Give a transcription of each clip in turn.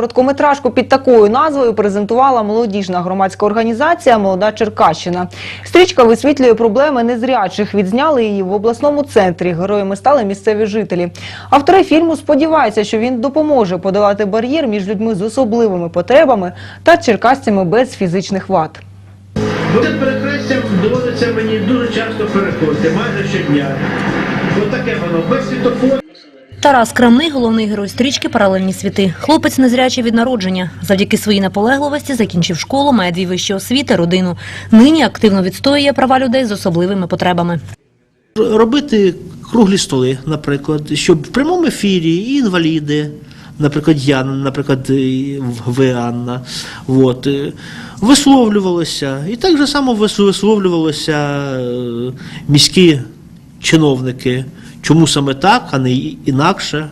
Короткометражку під такою назвою презентувала молодіжна громадська організація Молода Черкащина. Стрічка висвітлює проблеми незрячих. Відзняли її в обласному центрі. Героями стали місцеві жителі. Автори фільму сподіваються, що він допоможе подолати бар'єр між людьми з особливими потребами та черкасцями без фізичних вад. Бо цим перехрестям доводиться мені дуже часто переходити, майже щодня. Ось таке воно, без світофору. Тарас Крамний – головний герой стрічки «Паралельні світи». Хлопець незрячий від народження. Завдяки своїй наполегливості закінчив школу, має дві вищі освіти, родину. Нині активно відстоює права людей з особливими потребами. робити круглі столи, наприклад, щоб в прямому ефірі і інваліди, наприклад, я, наприклад, ви, Анна, от, е, висловлювалися. І так же само вис- висловлювалися е, міські чиновники. Чому саме так, а не інакше?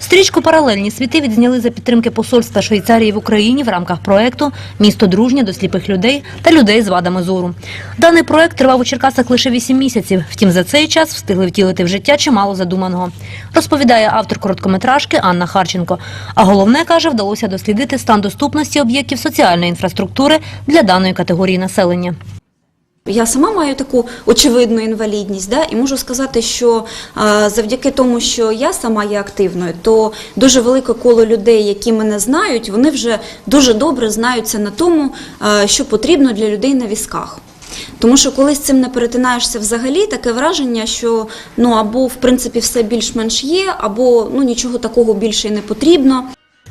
Стрічку «Паралельні світи» відзняли за підтримки посольства Швейцарії в Україні в рамках проекту «Місто дружнє до сліпих людей та людей з вадами зору». Даний проект тривав у Черкасах лише 8 місяців. Втім, за цей час встигли втілити в життя чимало задуманого. Розповідає автор короткометражки Анна Харченко. А головне, каже, вдалося дослідити стан доступності об'єктів соціальної інфраструктури для даної категорії населення. Я сама маю таку очевидну інвалідність, да, і можу сказати, що е, завдяки тому, що я сама є активною, то дуже велике коло людей, які мене знають, вони вже дуже добре знаються на тому, е, що потрібно для людей на візках. Тому що коли з цим не перетинаєшся взагалі, таке враження, що ну або в принципі все більш-менш є, або ну нічого такого більше й не потрібно.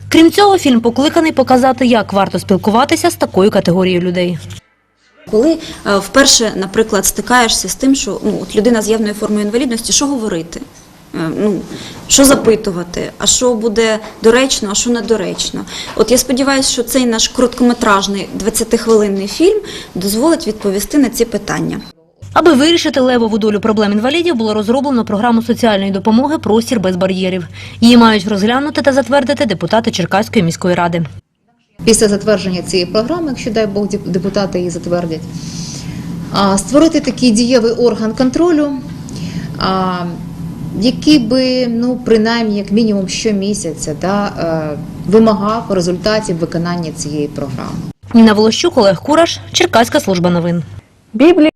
Крім цього, фільм покликаний показати, як варто спілкуватися з такою категорією людей. Коли е, вперше, наприклад, стикаєшся з тим, що ну, от людина з явною формою інвалідності, що говорити? Е, Ну, що запитувати, а що буде доречно, а що недоречно. От я сподіваюся, що цей наш короткометражний 20-хвилинний фільм дозволить відповісти на ці питання. Аби вирішити левову долю проблем інвалідів, було розроблено програму соціальної допомоги «Простір без бар'єрів». Її мають розглянути та затвердити депутати Черкаської міської ради. Після затвердження цієї програми, якщо дай Бог депутати її затвердять, створити такий дієвий орган контролю, який би, ну, принаймні, як мінімум щомісяця да, е, вимагав результатів виконання цієї програми. Ніна Волощук, Олег Кураш, Черкаська служба новин. Біблія